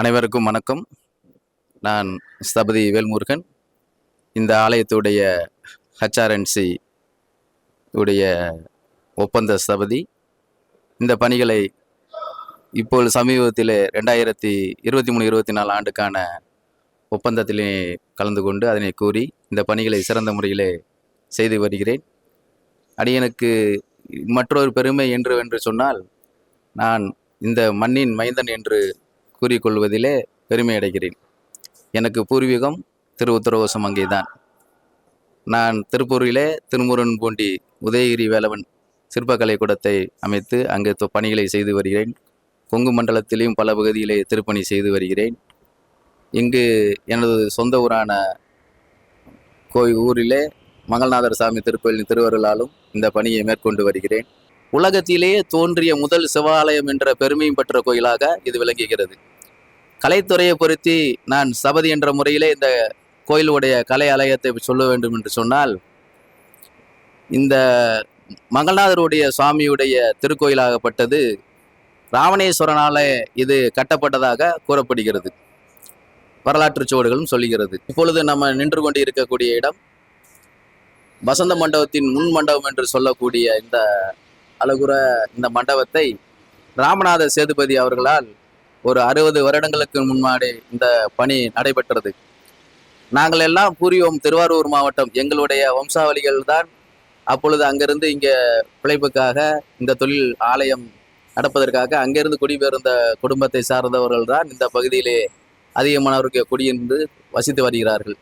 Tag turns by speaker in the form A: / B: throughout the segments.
A: அனைவருக்கும் வணக்கம். நான் ஸ்தபதி வேல்முருகன். இந்த ஆலயத்துடைய ஹச்ஆர்என்சி உடைய ஒப்பந்த ஸ்தபதி. இந்த பணிகளை இப்போது சமீபத்தில் ரெண்டாயிரத்தி இருபத்தி மூணு இருபத்தி நாலு ஆண்டுக்கான ஒப்பந்தத்திலே கலந்து கொண்டு அதனை கூறி இந்த பணிகளை சிறந்த முறையிலே செய்து வருகிறேன். அடியனுக்கு மற்றொரு பெருமை என்று என்று சொன்னால் நான் இந்த மண்ணின் மைந்தன் என்று கூறிக்கொள்வதிலே பெருமை அடைகிறேன். எனக்கு பூர்வீகம் திரு உத்தரகோசம் அங்கேதான். நான் திருப்பூரிலே திருமுருகன் பூண்டி உதயகிரி வேலவன் சிற்பக்கலை கூடத்தை அமைத்து அங்கே பணிகளை செய்து வருகிறேன். கொங்கு மண்டலத்திலேயும் பல பகுதியிலே திருப்பணி செய்து வருகிறேன். இங்கு எனது சொந்த ஊரான கோயில் ஊரிலே மங்கள்நாதர் சாமி திருக்கோயிலின் திருவருளாலும் இந்த பணியை மேற்கொண்டு வருகிறேன். உலகத்திலேயே தோன்றிய முதல் சிவாலயம் என்ற பெருமையும் பெற்ற கோயிலாக இது விளங்குகிறது. கலைத்துறையை பொருத்தி நான் சபதி என்ற முறையிலே இந்த கோயிலுடைய கலை அலயத்தை சொல்ல வேண்டும் என்று சொன்னால் இந்த மங்கள்நாதருடைய சுவாமியுடைய திருக்கோயிலாகப்பட்டது ராவணேஸ்வரனாலே இது கட்டப்பட்டதாக கூறப்படுகிறது. வரலாற்று சுவடுகளும் சொல்லுகிறது. இப்பொழுது நம்ம நின்று கொண்டு இருக்கக்கூடிய இடம் வசந்த மண்டபத்தின் முன் மண்டபம் என்று சொல்லக்கூடிய இந்த அழகுற இந்த மண்டபத்தை ராமநாத சேதுபதி அவர்களால் ஒரு அறுபது வருடங்களுக்கு முன்னாடி இந்த பணி நடைபெற்றது. நாங்கள் எல்லாம் கூறியோம் திருவாரூர் மாவட்டம் எங்களுடைய வம்சாவளிகள் தான் அப்பொழுது அங்கிருந்து இங்கே பிழைப்புக்காக இந்த தொழில் ஆலயம் நடப்பதற்காக அங்கிருந்து குடிபெயர்ந்த குடும்பத்தை சார்ந்தவர்கள் தான் இந்த பகுதியிலே அதிகமானவருக்கு குடியிருந்து வசித்து வருகிறார்கள்.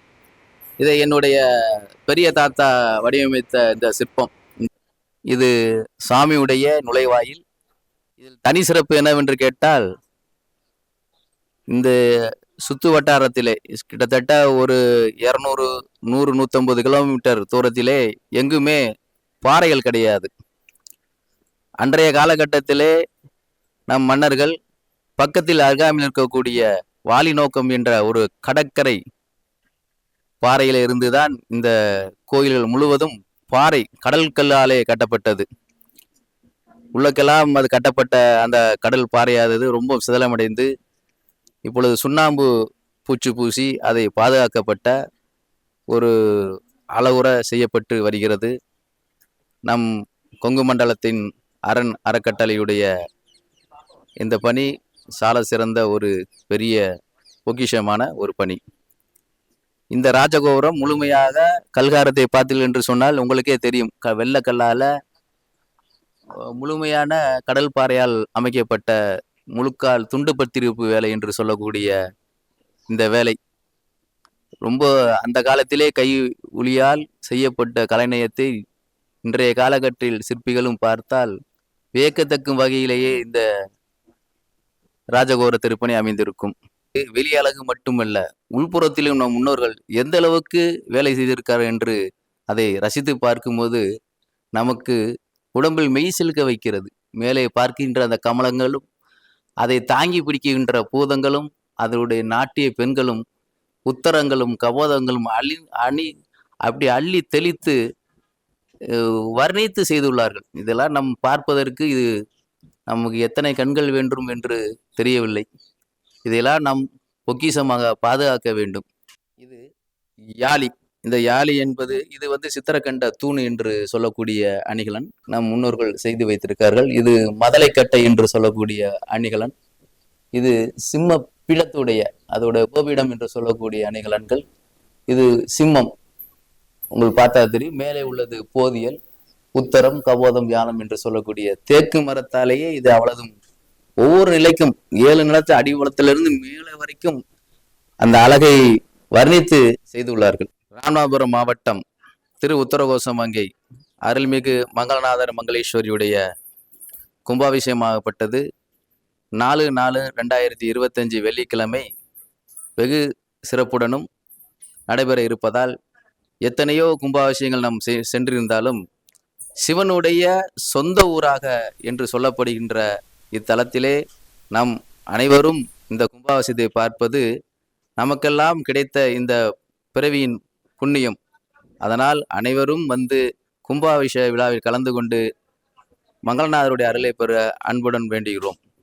A: இதை என்னுடைய பெரிய தாத்தா வடிவமைத்த இந்த சிற்பம். இது சாமியுடைய நுழைவாயில். இதில் தனி சிறப்பு என்னவென்று கேட்டால் இந்த சுத்து வட்டாரத்திலே கிட்டத்தட்ட ஒரு இரநூறு நூறு நூற்றம்பது கிலோமீட்டர் தூரத்திலே எங்குமே பாறைகள் கிடையாது. அன்றைய காலகட்டத்திலே நம் மன்னர்கள் பக்கத்தில் அருகாமையில் இருக்கக்கூடிய வாலி நோக்கம் என்ற ஒரு கடற்கரை பாறையில இருந்துதான் இந்த கோயில்கள் முழுவதும் பாறை கடல் கல்லாலே கட்டப்பட்டது. உள்ளக்கெல்லாம் அது கட்டப்பட்ட அந்த கடல் பாறையாதது ரொம்ப சிதலமடைந்து இப்பொழுது சுண்ணாம்பு பூச்சு பூசி அதை பாதுகாக்கப்பட்ட ஒரு அளவுற செய்யப்பட்டு வருகிறது. நம் கொங்கு மண்டலத்தின் அரண் அறக்கட்டளையுடைய இந்த பணி சால சிறந்த ஒரு பெரிய பொக்கிஷமான ஒரு பணி. இந்த ராஜகோபுரம் முழுமையாக கல்காரத்தை பார்த்தீர்கள் என்று சொன்னால் உங்களுக்கே தெரியும். க வெள்ளக்கல்லால் முழுமையான கடல் பாறையால் அமைக்கப்பட்ட முழுக்கால் துண்டு பத்திரிப்பு வேலை என்று சொல்லக்கூடிய இந்த வேலை. ரொம்ப அந்த காலத்திலே கை ஒளியால் செய்யப்பட்ட கலைநயத்தை இன்றைய காலகட்டத்தில் சிற்பிகளும் பார்த்தால் வியக்கத்தக்கும் வகையிலேயே இந்த ராஜகோர திருப்பணி அமைந்திருக்கும். வெளி அழகு மட்டுமல்ல உள்புறத்திலும் நம் முன்னோர்கள் எந்த அளவுக்கு வேலை செய்திருக்கார் என்று அதை ரசித்து பார்க்கும்போது நமக்கு உடம்பில் மெய் செலுக்க வைக்கிறது. மேலே பார்க்கின்ற அந்த கமலங்களும் அதை தாங்கி பிடிக்கின்ற பூதங்களும் அதனுடைய நாட்டிய பெண்களும் உத்தரங்களும் கபோதங்களும் அள்ளி அணி அப்படி அள்ளி தெளித்து வர்ணித்து செய்துள்ளார்கள். இதெல்லாம் நம் பார்ப்பதற்கு இது நமக்கு எத்தனை கண்கள் வேண்டும் என்று தெரியவில்லை. இதையெல்லாம் நாம் பொக்கிஷமாக பாதுகாக்க வேண்டும். இது யாழி இந்த யாழி என்பது இது வந்து சித்திரக்கண்ட தூண் என்று சொல்லக்கூடிய அணிகலன். நம் முன்னோர்கள் செய்து வைத்திருக்கார்கள். இது மதலைக்கட்டை என்று சொல்லக்கூடிய அணிகலன். இது சிம்ம பிளத்துடைய அதோட கோபிடம் என்று சொல்லக்கூடிய அணிகலன்கள். இது சிம்மம். உங்களுக்கு பார்த்தா தெரியும். மேலே உள்ளது போதியல் உத்தரம் கபோதம் யானம் என்று சொல்லக்கூடிய தேக்கு மரத்தாலேயே இது அவ்வளதும் ஒவ்வொரு நிலைக்கும் ஏழு நிலத்து அடிவளத்திலிருந்து மேலே வரைக்கும் அந்த அழகை வர்ணித்து செய்துள்ளார்கள். ராமநாதபுரம் மாவட்டம் திரு உத்தரகோசம் வங்கை அருள்மிகு மங்களநாதர் மங்களேஸ்வரியுடைய கும்பாபிஷேகமாகப்பட்டது. நாலு நாலு ரெண்டாயிரத்தி இருபத்தஞ்சு வெள்ளிக்கிழமை வெகு சிறப்புடனும் நடைபெற இருப்பதால் எத்தனையோ கும்பாபிஷேகங்கள் நாம் செ- சென்றிருந்தாலும் சிவனுடைய சொந்த ஊராக என்று சொல்லப்படுகின்ற இத்தலத்திலே நம் அனைவரும் இந்த கும்பாபிஷேகத்தை பார்ப்பது நமக்கெல்லாம் கிடைத்த இந்த பிறவியின் புண்ணியம். அதனால் அனைவரும் வந்து கும்பாபிஷேக விழாவில் கலந்து கொண்டு மங்களநாதருடைய அருளை பெற அன்புடன் வேண்டுகிறோம்.